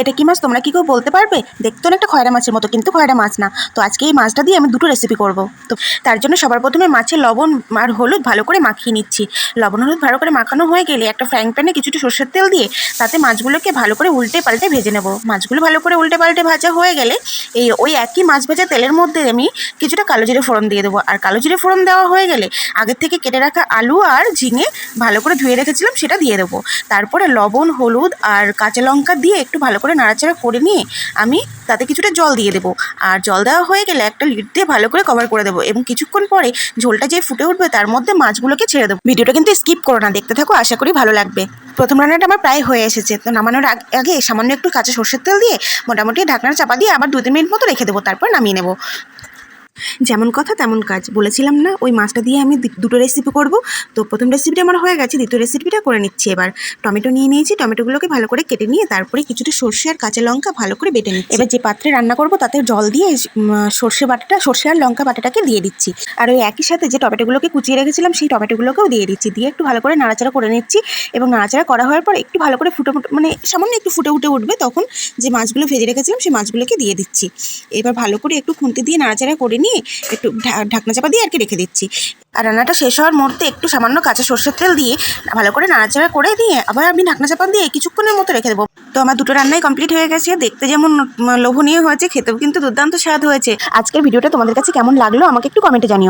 এটা কি মাছ? তোমরা কি কেউ বলতে পারবে? দেখতে অনেকটা খয়রা মাছের মতো, কিন্তু খয়রা মাছ না। তো আজকে এই মাছটা দিয়ে আমি দুটো রেসিপি করব। তো তার জন্য সবার প্রথমে মাছের লবণ আর হলুদ ভালো করে মাখিয়ে নিচ্ছি। লবণ হলুদ ভালো করে মাখানো হয়ে গেলে একটা ফ্রাইং প্যানে কিছুটা সর্ষের তেল দিয়ে তাতে মাছগুলোকে ভালো করে উল্টে পাল্টে ভেজে নেব। মাছগুলো ভালো করে উল্টে পাল্টে ভাজা হয়ে গেলে এই ওই একই মাছ ভাজা তেলের মধ্যে আমি কিছুটা কালো জিরে ফোড়ন দিয়ে দেবো। আর কালো জিরে ফোড়ন দেওয়া হয়ে গেলে আগের থেকে কেটে রাখা আলু আর ঝিঙে ভালো করে ধুয়ে রেখেছিলাম সেটা দিয়ে দেবো। তারপরে লবণ, হলুদ আর কাঁচা লঙ্কা দিয়ে একটু ভালো করে নাড়াচাড়া করে নিয়ে আমি তাতে কিছুটা জল দিয়ে দেবো। আর জল দেওয়া হয়ে গেলে একটা লিড দিয়ে ভালো করে কভার করে দেবো এবং কিছুক্ষণ পরে ঝোলটা যে ফুটে উঠবে তার মধ্যে মাছগুলোকে ছেড়ে দেবো। ভিডিওটা কিন্তু স্কিপ করো না, দেখতে থাকো, আশা করি ভালো লাগবে। প্রথম রান্নাটা আমার প্রায় হয়ে এসেছে। তো নামানোর আগে সামান্য একটু কাঁচা সর্ষের তেল দিয়ে মোটামুটি ঢাকনার চাপা দিয়ে আবার দু তিন মিনিট মতো রেখে দেবো, তারপর নামিয়ে নেব। যেমন কথা তেমন কাজ। বলেছিলাম না, ওই মাছটা দিয়ে আমি দুটো রেসিপি করব। তো প্রথম রেসিপিটা আমার হয়ে গেছে, দ্বিতীয় রেসিপিটা করে নিচ্ছি এবার। টমেটো নিয়ে নিয়েছি, টমেটোগুলোকে ভালো করে কেটে নিয়ে তারপরে কিছুটা সর্ষে আর কাঁচা লঙ্কা ভালো করে বেটে নিচ্ছি। এবার যে পাত্রে রান্না করব তাতে জল দিয়ে সর্ষে বাটাটা, সর্ষে আর লঙ্কা বাটাটাকে দিয়ে দিচ্ছি। আর ওই একই সাথে যে টমেটোগুলোকে কুচিয়ে রেখেছিলাম, সেই টমেটোগুলোকেও দিয়ে দিচ্ছি। দিয়ে একটু ভালো করে নাড়াচাড়া করে নিচ্ছি এবং নাড়াচাড়া করা হওয়ার পর একটু ভালো করে ফুটে মানে সামান্য একটু ফুটে উঠে উঠবে তখন যে মাছগুলো ভেজে রেখেছিলাম, সেই মাছগুলোকে দিয়ে দিচ্ছি। এবার ভালো করে একটু খুন্তি দিয়ে নাড়াচাড়া করে নিয়ে একটু ঢা- ঢাকনা চাপা দিয়ে আর কি রেখে দিচ্ছি। আর রান্নাটা শেষ হওয়ার মুহূর্তে একটু সামান্য কাঁচা সর্ষের তেল দিয়ে ভালো করে নাড়াচাড়া করে দিয়ে আবার আমি ঢাকনা চাপা দিয়ে কিছুক্ষণের মতো রেখে দেবো। তো আমার দুটো রান্নাই কমপ্লিট হয়ে গেছে। দেখতে যেমন লোভনীয় হয়েছে, খেতেও কিন্তু দুর্দান্ত স্বাদ হয়েছে। আজকের ভিডিওটা তোমাদের কাছে কেমন লাগল আমাকে একটু কমেন্টে জানিও।